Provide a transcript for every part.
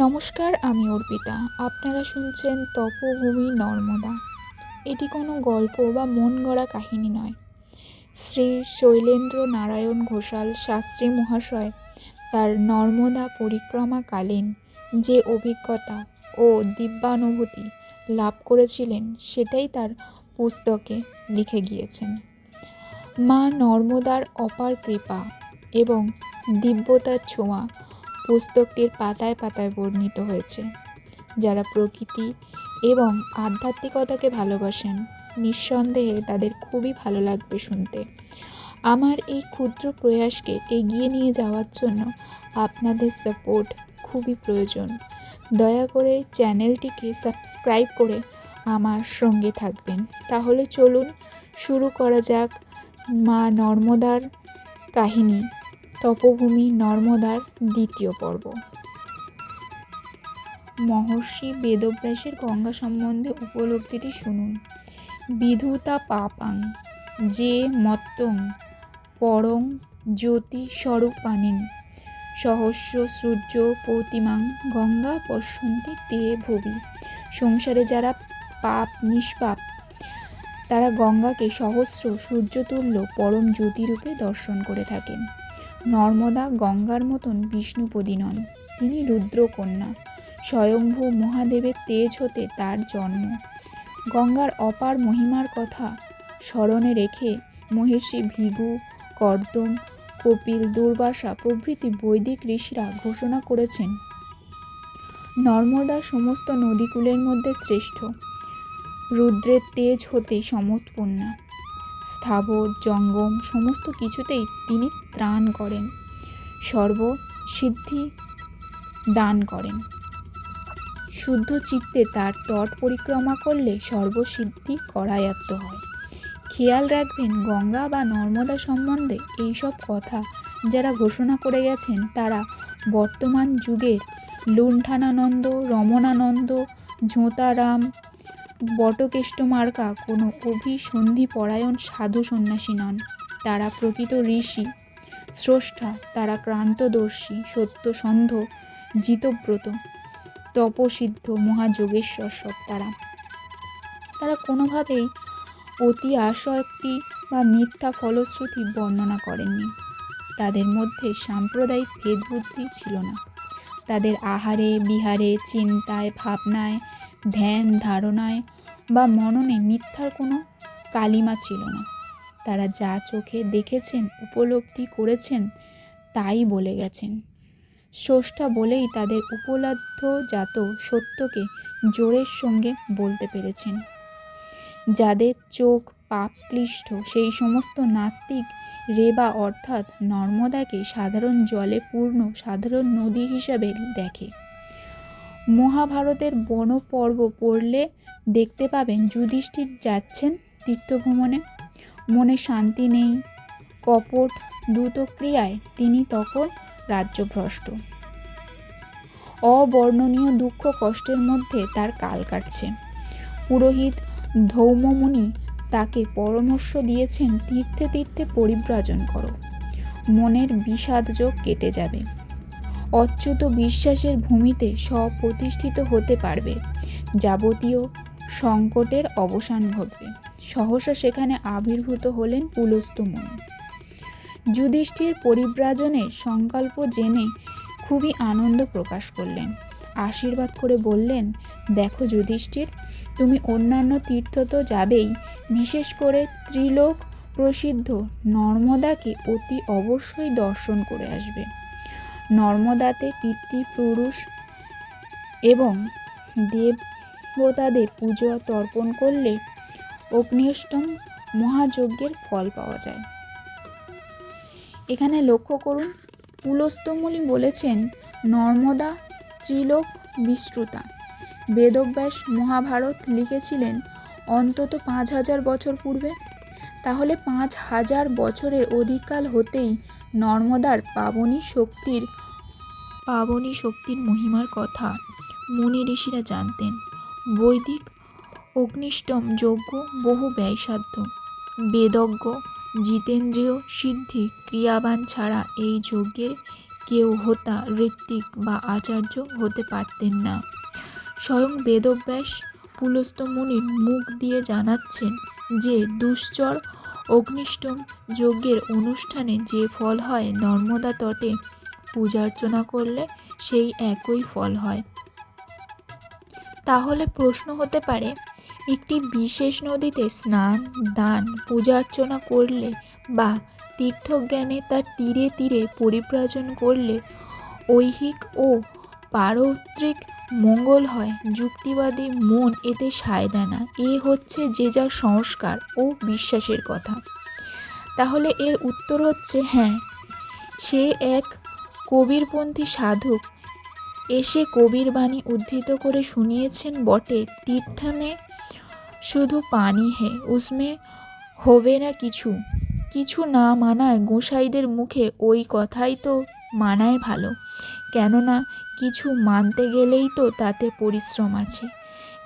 নমস্কার, আমি অর্পিতা। আপনারা শুনছেন তপভূমি নর্মদা। এটি কোনো গল্প বা মন গড়া কাহিনী নয়। শ্রী শৈলেন্দ্র নারায়ণ ঘোষাল, শাস্ত্রী মহাশয়, তার নর্মদা পরিক্রমাকালীন যে অভিজ্ঞতা ও দিব্যানুভূতি লাভ করেছিলেন, সেটাই তার পুস্তকে লিখে গিয়েছেন। মা নর্মদার অপার কৃপা এবং দিব্যতার ছোঁয়া পুস্তকটির পাতায় পাতায় বর্ণিত হয়েছে। যারা প্রকৃতি এবং আধ্যাত্মিকতাকে ভালোবাসেন, নিঃসন্দেহে তাদের খুবই ভালো লাগবে শুনতে। আমার এই ক্ষুদ্র প্রয়াসকে এগিয়ে নিয়ে যাওয়ার জন্য আপনাদের সাপোর্ট খুবই প্রয়োজন। দয়া করে চ্যানেলটিকে সাবস্ক্রাইব করে আমার সঙ্গে থাকবেন। তাহলে চলুন, শুরু করা যাক মা নর্মদার কাহিনী। তপভূমি নর্মদার দ্বিতীয় পর্ব। মহর্ষি বেদব্যাসের গঙ্গা সম্বন্ধে উপলব্ধিটি শুনুন। বিধুতা পাপাং, যে মত্তং পরং জ্যোতি স্বরূপ স্বরূপানিং সহস্র সূর্য প্রতিমাং গঙ্গা পশ্যন্তি তে ভবি। সংসারে যারা পাপ নিষ্পাপ, তারা গঙ্গাকে সহস্র সূর্যতুল্য পরম জ্যোতিরূপে দর্শন করে থাকেন। নর্মদা গঙ্গার মতন বিষ্ণুপদী নন। তিনি রুদ্রকন্যা। স্বয়ংভূ মহাদেবের তেজ হতে তার জন্ম। গঙ্গার অপার মহিমার কথা স্মরণে রেখে মহর্ষি ভৃগু, কর্দম, কপিল, দুর্বাসা প্রভৃতি বৈদিক ঋষিরা ঘোষণা করেছেন, নর্মদা সমস্ত নদীকূলের মধ্যে শ্রেষ্ঠ। রুদ্রের তেজ হতে সমৎপন্না। স্থাবর, জঙ্গম, সমস্ত কিছুতেই তিনি ত্রাণ করেন, সর্বসিদ্ধি দান করেন। শুদ্ধ চিত্তে তার তট পরিক্রমা করলে সর্বসিদ্ধি করায়ত্ত হয়। খেয়াল রাখবেন, গঙ্গা বা নর্মদা সম্বন্ধে এইসব কথা যারা ঘোষণা করে গেছেন, তারা বর্তমান যুগের লুণ্ঠানানন্দ রমণানন্দ ঝোঁতারাম বটকেষ্ট মার্কা কোনো অভিসন্ধি পরায়ণ সাধু সন্ন্যাসী নন। তারা প্রকৃত ঋষি, স্রষ্টা, তারা ক্রান্তদর্শী সত্যসন্ধ জিতব্রত, তপসিদ্ধ, মহাযোগেশ্বর সব তারা। তারা কোনোভাবেই অতি আসক্তি বা মিথ্যা ফলশ্রুতি বর্ণনা করেননি। তাদের মধ্যে সাম্প্রদায়িক ভেদবুদ্ধি ছিল না। তাদের আহারে, বিহারে, চিন্তায়, ভাবনায় ধ্যান ধারণায় বা মননে মিথ্যার কোনো কালিমা ছিল না। তারা যা চোখে দেখেছেন, উপলব্ধি করেছেন, তাই বলে গেছেন। স্রষ্টা বলেই তাদের উপলব্ধজাত সত্যকে জোরের সঙ্গে বলতে পেরেছেন। যাদের চোখ পাপক্লিষ্ট সেই সমস্ত নাস্তিক রেবা অর্থাৎ নর্মদাকে সাধারণ জলে পূর্ণ, সাধারণ নদী হিসাবে দেখে। মহাভারতের বনপর্ব পড়লে দেখতে পাবেন যুধিষ্ঠির যাচ্ছেন তীর্থভ্রমণে। মনে শান্তি নেই। কপট দ্রুত ক্রিয়ায় তিনি তখন রাজ্যভ্রষ্ট। অবর্ণনীয় দুঃখ কষ্টের মধ্যে তার কাল কাটছে। পুরোহিত ধৌমমুনি তাকে পরামর্শ দিয়েছেন, তীর্থে তীর্থে পরিব্রাজন করো। মনের বিষাদযোগ কেটে যাবে। অচ্যুত বিশ্বাসের ভূমিতে স্বপ্রতিষ্ঠিত হতে পারবে। যাবতীয় সংকটের অবসান ঘটবে। সহসা সেখানে আবির্ভূত হলেন পুলস্তমণি যুধিষ্ঠির পরিব্রাজনের সংকল্প জেনে খুবই আনন্দ প্রকাশ করলেন। আশীর্বাদ করে বললেন, দেখো যুধিষ্ঠির, তুমি অন্যান্য তীর্থ তো যাবেই। বিশেষ করে ত্রিলোক প্রসিদ্ধ নর্মদাকে অতি অবশ্যই দর্শন করে আসবে। নর্মদাতে পিতৃপুরুষ এবং দেবতাদের পুজো তর্পণ করলে অগ্নিষ্টম মহাযজ্ঞের ফল পাওয়া যায়। এখানে লক্ষ্য করুন পুলস্তমলি বলেছেন, নর্মদা ত্রিলোক বিস্তৃতা বেদব্যাস মহাভারত লিখেছিলেন, অন্তত পাঁচ হাজার বছর পূর্বে। তাহলে পাঁচ হাজার বছরের অধিককাল হতেই নর্মদার পাবনী শক্তির পাবনী শক্তির মহিমার কথা মুনি ঋষিরা জানতেন। বৈদিক অগ্নিষ্টম যজ্ঞ বহু ব্যয়সাধ্য। বেদজ্ঞ, জিতেন্দ্রীয় সিদ্ধি ক্রিয়াবান ছাড়া এই যজ্ঞের কেউ হোতা, ঋত্বিক বা আচার্য হতে পারতেন না। স্বয়ং বেদব্যাস পুলস্ত মুনির মুখ দিয়ে জানাচ্ছেন যে দুশ্চর অগ্নিষ্টম যজ্ঞের অনুষ্ঠানে যে ফল হয় নর্মদা তটে পূজার্চনা করলে সেই একই ফল হয়। তাহলে প্রশ্ন হতে পারে, একটি বিশেষ নদীতে স্নান, দান পূজার্চনা করলে বা তীর্থজ্ঞানে তার তীরে তীরে পরিব্রাজন করলে ঐহিক ও পারৌত্রিক মঙ্গল হয়, যুক্তিবাদী মন এতে সায় দেয় না। এ হচ্ছে যে যার সংস্কার ও বিশ্বাসের কথা। তাহলে এর উত্তর হচ্ছে হ্যাঁ। সে এক কবিরপন্থী সাধক। এসে কবির বাণী উদ্ধৃত করে শুনিয়েছেন বটে, তীর্থামে শুধু পানি হে, উসমে হবে না কিছু। কিছু না মানায় গোসাইদের মুখে ওই কথাই তো মানায় ভালো। কেননা কিছু মানতে গেলেই তো তাতে পরিশ্রম আছে।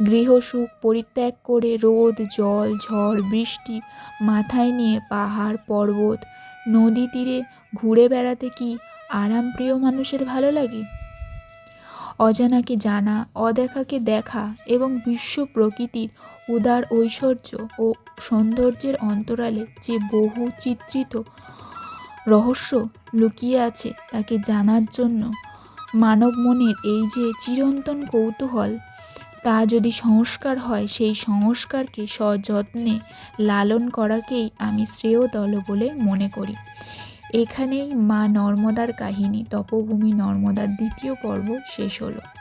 গৃহসুখ পরিত্যাগ করে রোদ, জল, ঝড়, বৃষ্টি মাথায় নিয়ে পাহাড়, পর্বত, নদী তীরে ঘুরে বেড়াতে কি আরামপ্রিয় মানুষের ভালো লাগে? অজানাকে জানা, অদেখাকে দেখা এবং বিশ্ব প্রকৃতির উদার ঐশ্বর্য ও সৌন্দর্যের অন্তরালে যে বহু চিত্রিত রহস্য লুকিয়ে আছে তাকে জানার জন্য মানব মনের এই যে চিরন্তন কৌতূহল, তা যদি সংস্কার হয়, সেই সংস্কারকে সযত্নে লালন করাকেই আমি শ্রেয় দল বলে মনে করি। এখানেই মা নর্মদার কাহিনী, তপভূমি নর্মদার দ্বিতীয় পর্ব শেষ হলো।